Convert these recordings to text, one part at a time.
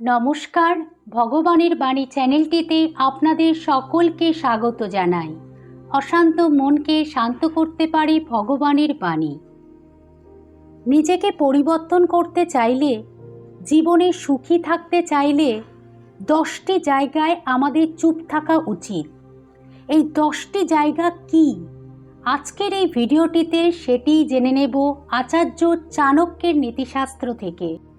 নমস্কার, ভগবানের বাণী চ্যানেলটিতে আপনাদের সকলকে স্বাগত জানাই। অশান্ত মনকে শান্ত করতে পারে ভগবানের বাণী। নিজেকে পরিবর্তন করতে চাইলে, জীবনে সুখী থাকতে চাইলে দশটি জায়গায় আমাদের চুপ থাকা উচিত। এই দশটি জায়গা কি? আজকের এই ভিডিওটিতে সেটি জেনে নেব আচার্য চাণক্যের নীতিশাস্ত্র থেকে।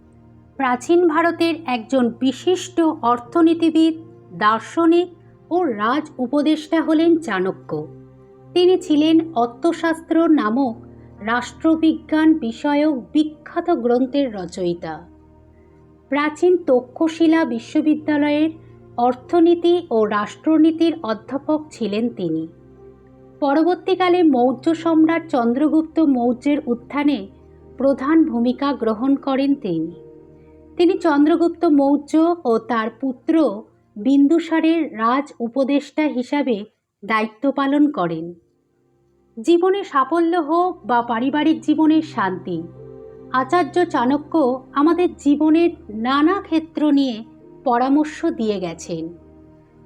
প্রাচীন ভারতের একজন বিশিষ্ট অর্থনীতিবিদ, দার্শনিক ও রাজ উপদেষ্টা হলেন চাণক্য। তিনি ছিলেন অর্থশাস্ত্র নামক রাষ্ট্রবিজ্ঞান বিষয়ক বিখ্যাত গ্রন্থের রচয়িতা। প্রাচীন তক্ষশিলা বিশ্ববিদ্যালয়ের অর্থনীতি ও রাষ্ট্রনীতির অধ্যাপক ছিলেন তিনি। পরবর্তীকালে মৌর্য সম্রাট চন্দ্রগুপ্ত মৌর্যের উত্থানে প্রধান ভূমিকা গ্রহণ করেন তিনি। তিনি চন্দ্রগুপ্ত মৌর্য ও তার পুত্র বিন্দুসারের রাজ উপদেষ্টা হিসাবে দায়িত্ব পালন করেন। জীবনে সাফল্য হোক বা পারিবারিক জীবনের শান্তি, আচার্য চাণক্য আমাদের জীবনের নানা ক্ষেত্র নিয়ে পরামর্শ দিয়ে গেছেন।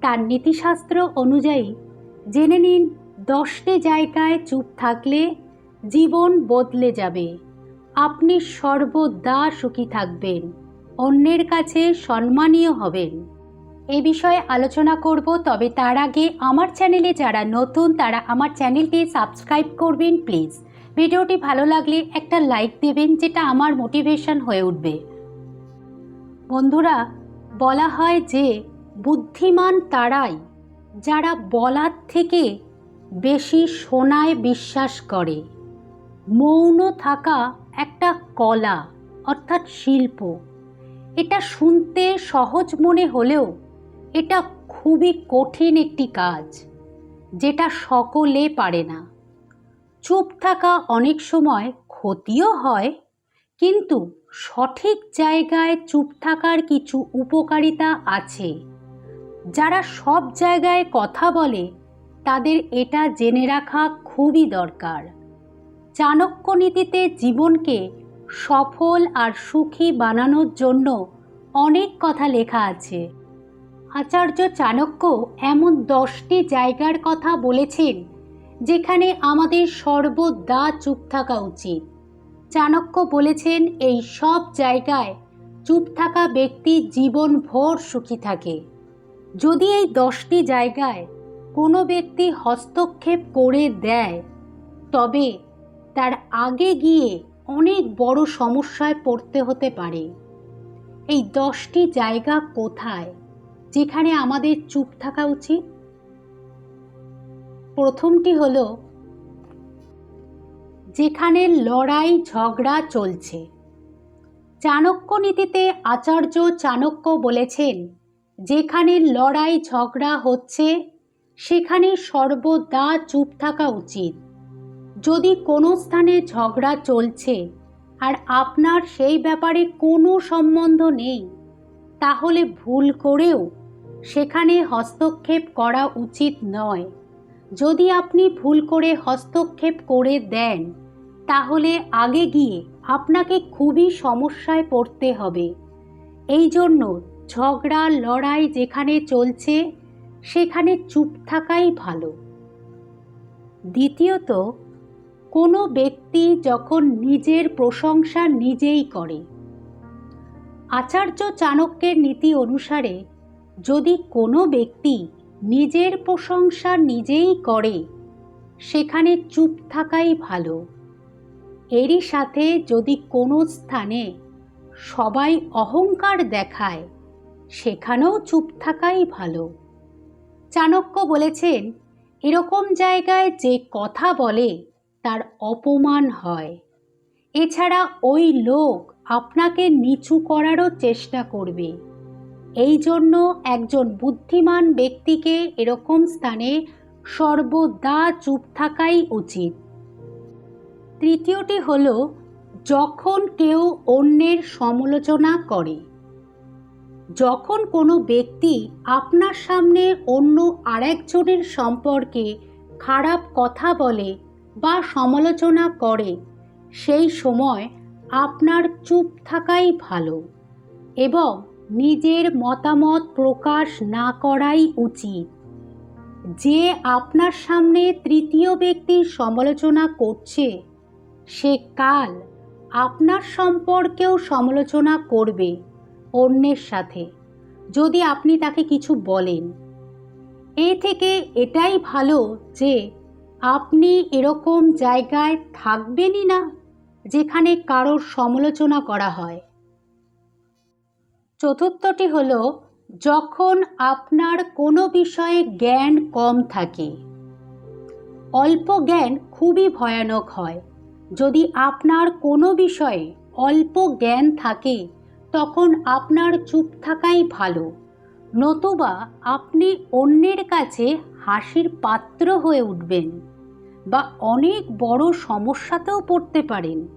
তার নীতিশাস্ত্র অনুযায়ী, জেনে নিন দশটি জায়গায় চুপ থাকলে জীবন বদলে যাবে, আপনি সর্বদা সুখী থাকবেন। অন্যের কাছে সম্মানীয় হবেন। এ বিষয়ে আলোচনা করব, তবে তার আগে আমার চ্যানেলে যারা নতুন, তারা আমার চ্যানেলটি সাবস্ক্রাইব করবেন, প্লিজ। ভিডিওটি ভালো লাগলে একটা লাইক দেবেন, যেটা আমার মোটিভেশন হয়ে উঠবে। বন্ধুরা, বলা হয় যে বুদ্ধিমান তারাই যারা বলার থেকে বেশি শোনায় বিশ্বাস করে। মৌন থাকা একটা কলা, অর্থাৎ শিল্প। এটা শুনতে সহজ মনে হলেও এটা খুবই কঠিন একটি কাজ, যেটা সকলে পারে না। চুপ থাকা অনেক সময় ক্ষতিও হয়, কিন্তু সঠিক জায়গায় চুপ থাকার কিছু উপকারিতা আছে। যারা সব জায়গায় কথা বলে, তাদের এটা জেনে রাখা খুবই দরকার। চাণক্য নীতিতে জীবনকে সফল আর সুখী বানানোর জন্য অনেক কথা লেখা আছে। আচার্য চাণক্য এমন দশটি জায়গার কথা বলেছেন, যেখানে আমাদের সর্বদা চুপ থাকা উচিত। চাণক্য বলেছেন, এই সব জায়গায় চুপ থাকা ব্যক্তি জীবনভর সুখী থাকে। যদি এই দশটি জায়গায় কোনো ব্যক্তি হস্তক্ষেপ করে দেয়, তবে তার আগে গিয়ে অনেক বড় সমস্যায় পড়তে হতে পারে। এই দশটি জায়গা কোথায়? যেখানে আমাদের চুপ থাকা উচিত? প্রথমটি হল, যেখানে লড়াই ঝগড়া চলছে। চাণক্য নীতিতে আচার্য চাণক্য বলেছেন, যেখানে লড়াই ঝগড়া হচ্ছে, সেখানে সর্বদা চুপ থাকা উচিত। যদি কোনো স্থানে ঝগড়া চলছে আর আপনার সেই ব্যাপারে কোনো সম্বন্ধ নেই, তাহলে ভুল করেও সেখানে হস্তক্ষেপ করা উচিত নয়। যদি আপনি ভুল করে হস্তক্ষেপ করে দেন, তাহলে আগে গিয়ে আপনাকে খুবই সমস্যায় পড়তে হবে। এই জন্য ঝগড়া, লড়াই যেখানে চলছে, সেখানে চুপ থাকাই ভালো। দ্বিতীয়ত কোনো ব্যক্তি যখন নিজের প্রশংসা নিজেই করে। আচার্য চাণক্যের নীতি অনুসারে, যদি কোনো ব্যক্তি নিজের প্রশংসা নিজেই করে, সেখানে চুপ থাকাই ভালো। এরই সাথে যদি কোনো স্থানে সবাই অহংকার দেখায়, সেখানেও চুপ থাকাই ভালো। চাণক্য বলেছেন, এরকম জায়গায় যে কথা বলে তার অপমান হয়। এছাড়া ওই লোক আপনাকে নিচু করারও চেষ্টা করবে। এই জন্য একজন বুদ্ধিমান ব্যক্তিকে এরকম স্থানে সর্বদা চুপ থাকাই উচিত। তৃতীয়টি হল, যখন কেউ অন্যের সমালোচনা করে। যখন কোনো ব্যক্তি আপনার সামনে অন্য আরেকজনের সম্পর্কে খারাপ কথা বলে বা সমালোচনা করে, সেই সময় আপনার চুপ থাকাই ভালো এবং নিজের মতামত প্রকাশ না করাই উচিত। যে আপনার সামনে তৃতীয় ব্যক্তির সমালোচনা করছে, সে কাল আপনার সম্পর্কেও সমালোচনা করবে অন্যের সাথে, যদি আপনি তাকে কিছু বলেন। এ থেকে এটাই ভালো যে আপনি এরকম জায়গায় থাকবেনই না যেখানে কারোর সমালোচনা করা হয়। চতুর্থটি হল, যখন আপনার কোনো বিষয়ে জ্ঞান কম থাকে। অল্প জ্ঞান খুবই ভয়ানক হয়। যদি আপনার কোনো বিষয়ে অল্প জ্ঞান থাকে, তখন আপনার চুপ থাকাই ভালো। নতুবা আপনি অন্যের কাছে হাসির পাত্র হয়ে উঠবেন। বা অনেক বড় সমস্যাতেও পড়তে পারেন।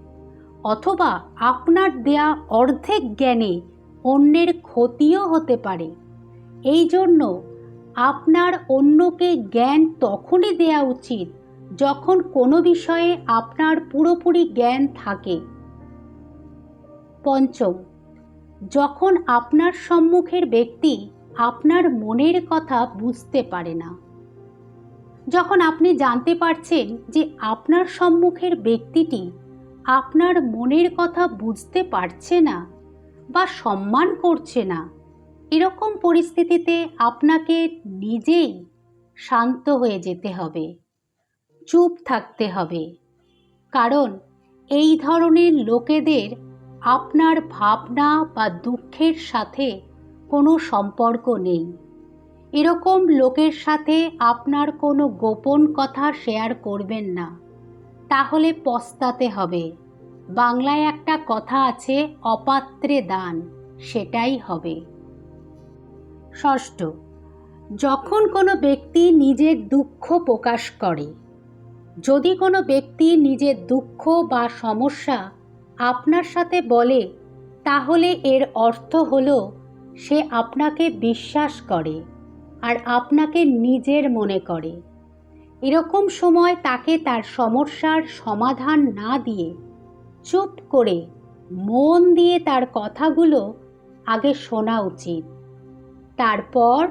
অথবা আপনার দেয়া অর্ধেক জ্ঞানে অন্যের ক্ষতিও হতে পারে। এই জন্য আপনার অন্যকে জ্ঞান তখনই দেয়া উচিত যখন কোনো বিষয়ে আপনার পুরোপুরি জ্ঞান থাকে। পঞ্চম, যখন আপনার সম্মুখের ব্যক্তি আপনার মনের কথা বুঝতে পারে না। যখন আপনি জানতে পারছেন যে আপনার সম্মুখের ব্যক্তিটি আপনার মনের কথা বুঝতে পারছে না বা সম্মান করছে না, এরকম পরিস্থিতিতে আপনাকে নিজেই শান্ত হয়ে যেতে হবে, চুপ থাকতে হবে। কারণ এই ধরনের লোকেদের আপনার ভাবনা বা দুঃখের সাথে কোনো সম্পর্ক নেই। এরকম লোকের সাথে আপনার কোনো গোপন কথা শেয়ার করবেন না। তাহলে পস্তাতে হবে। বাংলায় একটা কথা আছে, অপাত্রে দান, সেটাই হবে। ষষ্ঠ, যখন কোনো ব্যক্তি নিজের দুঃখ প্রকাশ করে, যদি কোনো ব্যক্তি নিজের দুঃখ বা সমস্যা আপনার সাথে বলে, তাহলে এর অর্থ হলো, সে আপনাকে বিশ্বাস করে। আর আপনাকে নিজের মনে করে। এরকম সময় তাকে তার সমস্যার সমাধান না দিয়ে চুপ করে মন দিয়ে তার কথাগুলো আগে শোনা উচিত। তারপর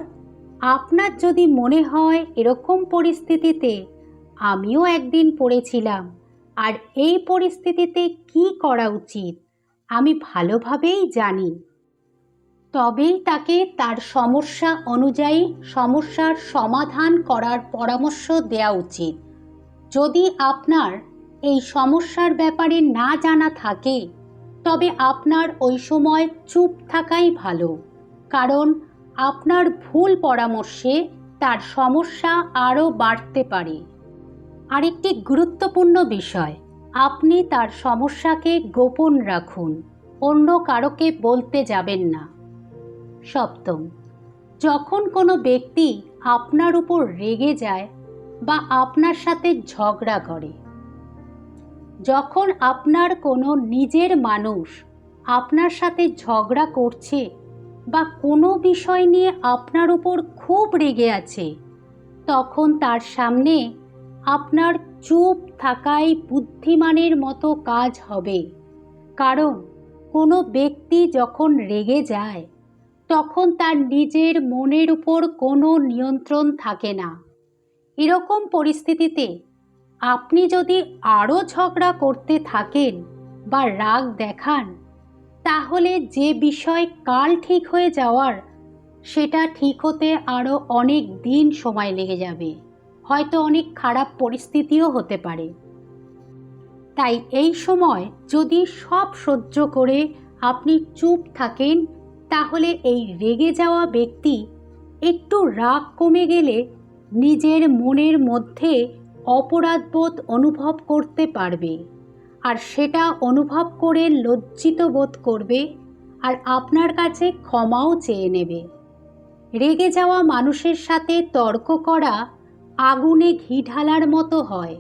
আপনার যদি মনে হয় এরকম পরিস্থিতিতে আমিও একদিন পড়েছিলাম আর এই পরিস্থিতিতে কি করা উচিত, আমি ভালোভাবেই জানি। তবেই তাকে তার সমস্যা অনুযায়ী সমস্যার সমাধান করার পরামর্শ দেওয়া উচিত। যদি আপনার এই সমস্যার ব্যাপারে না জানা থাকে, তবে আপনার ওই সময় চুপ থাকাই ভালো, কারণ আপনার ভুল পরামর্শে তার সমস্যা আরও বাড়তে পারে। আরেকটি গুরুত্বপূর্ণ বিষয়, আপনি তার সমস্যাকে গোপন রাখুন, অন্য কারোকে বলতে যাবেন না। সপ্তম যখন কোনো ব্যক্তি আপনার উপর রেগে যায় বা আপনার সাথে ঝগড়া করে, যখন আপনার কোনো নিজের মানুষ আপনার সাথে ঝগড়া করছে বা কোনো বিষয় নিয়ে আপনার উপর খুব রেগে আছে, তখন তার সামনে আপনার চুপ থাকাই বুদ্ধিমানের মতো কাজ হবে। কারণ কোনো ব্যক্তি যখন রেগে যায় তখন তার নিজের মনের উপর কোনো নিয়ন্ত্রণ থাকে না। এরকম পরিস্থিতিতে আপনি যদি আরও ঝগড়া করতে থাকেন বা রাগ দেখান, তাহলে যে বিষয় কাল ঠিক হয়ে যাওয়ার, সেটা ঠিক হতে আরও অনেক দিন সময় লেগে যাবে। হয়তো অনেক খারাপ পরিস্থিতিও হতে পারে। তাই এই সময় যদি সব সহ্য করে আপনি চুপ থাকেন তাহলে এই রেগে যাওয়া ব্যক্তি একটু রাগ কমে গেলে নিজের মনের মধ্যে অপরাধবোধ অনুভব করতে পারবে। আর সেটা অনুভব করে লজ্জিত বোধ করবে আর আপনার কাছে ক্ষমাও চেয়ে নেবে। রেগে যাওয়া মানুষের সাথে তর্ক করা আগুনে ঘি ঢালার মতো হয়।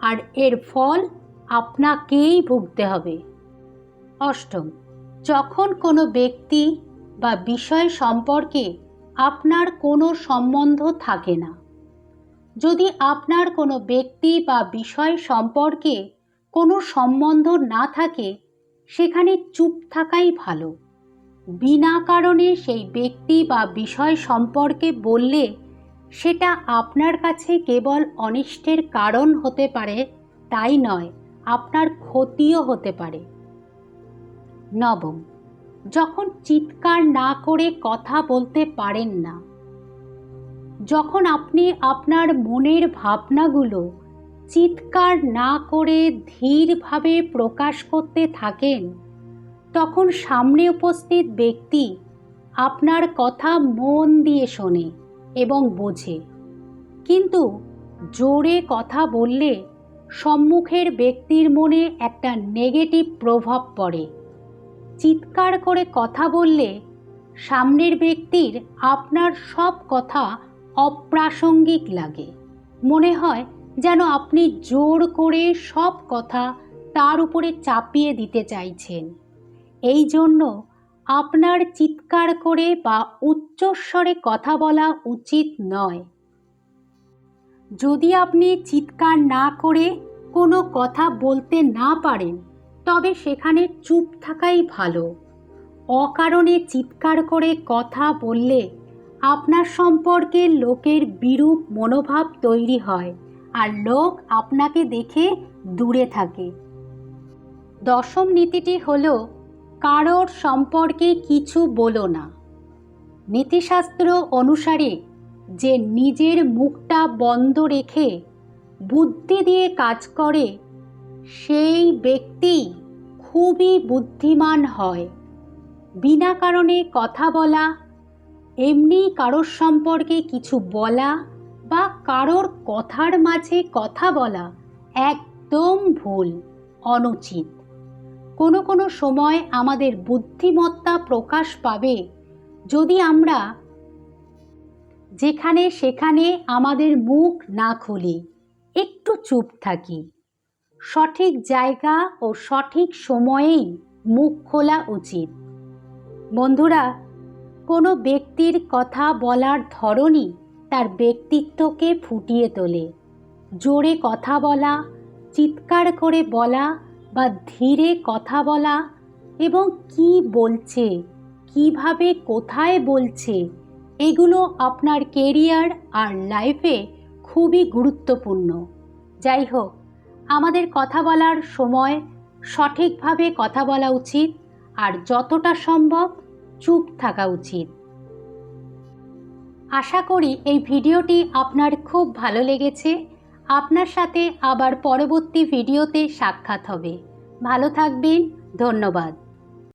আর এর ফল আপনাকেই ভুগতে হবে। অষ্টম যখন কোনো ব্যক্তি বা বিষয় সম্পর্কে আপনার কোনো সম্বন্ধ থাকে না, যদি আপনার কোনো ব্যক্তি বা বিষয় সম্পর্কে কোনো সম্বন্ধ না থাকে, সেখানে চুপ থাকাই ভালো। বিনা কারণে সেই ব্যক্তি বা বিষয় সম্পর্কে বললে সেটা আপনার কাছে কেবল অনিষ্টের কারণ হতে পারে, তাই নয়, আপনার ক্ষতিও হতে পারে। নবম। যখন চিৎকার না করে কথা বলতে পারেন না, যখন আপনি আপনার মনের ভাবনাগুলো চিৎকার না করে ধীরভাবে প্রকাশ করতে থাকেন, তখন সামনে উপস্থিত ব্যক্তি আপনার কথা মন দিয়ে শোনে এবং বোঝে। কিন্তু জোরে কথা বললে সম্মুখের ব্যক্তির মনে একটা নেগেটিভ প্রভাব পড়ে। চিৎকার করে কথা বললে সামনের ব্যক্তির আপনার সব কথা অপ্রাসঙ্গিক লাগে। মনে হয় যেন আপনি জোর করে সব কথা তার উপরে চাপিয়ে দিতে চাইছেন। এই জন্য আপনার চিৎকার করে বা উচ্চস্বরে কথা বলা উচিত নয়। যদি আপনি চিৎকার না করে কোনো কথা বলতে না পারেন তবে সেখানে চুপ থাকাই ভালো। অকারণে চিৎকার করে কথা বললে আপনার সম্পর্কে লোকের বিরূপ মনোভাব তৈরি হয় আর লোক আপনাকে দেখে দূরে থাকে। দশম নীতিটি হল, কারোর সম্পর্কে কিছু বলো না। নীতিশাস্ত্র অনুসারে যে নিজের মুখটা বন্ধ রেখে বুদ্ধি দিয়ে কাজ করে সেই ব্যক্তি খুবই বুদ্ধিমান হয়। বিনা কারণে কথা বলা, এমনি কারোর সম্পর্কে কিছু বলা বা কারোর কথার মাঝে কথা বলা একদম ভুল, অনুচিত। কোনো কোনো সময় আমাদের বুদ্ধিমত্তা প্রকাশ পাবে যদি আমরা যেখানে সেখানে আমাদের মুখ না খুলি, একটু চুপ থাকি। সঠিক জায়গা ও সঠিক সময়েই মুখ খোলা উচিত। বন্ধুরা, কোনো ব্যক্তির কথা বলার ধরনই তার ব্যক্তিত্বকে ফুটিয়ে তোলে। জোরে কথা বলা, চিৎকার করে বলা বা ধীরে কথা বলা এবং কি বলছে, কীভাবে কোথায় বলছে, এগুলো আপনার কেরিয়ার আর লাইফে খুবই গুরুত্বপূর্ণ। যাই হোক আমাদের কথা বলার সময় সঠিকভাবে কথা বলা উচিত আর যতটা সম্ভব চুপ থাকা উচিত। আশা করি এই ভিডিওটি আপনার খুব ভালো লেগেছে। আপনার সাথে আবার পরবর্তী ভিডিওতে সাক্ষাৎ হবে। ভালো থাকবেন, ধন্যবাদ।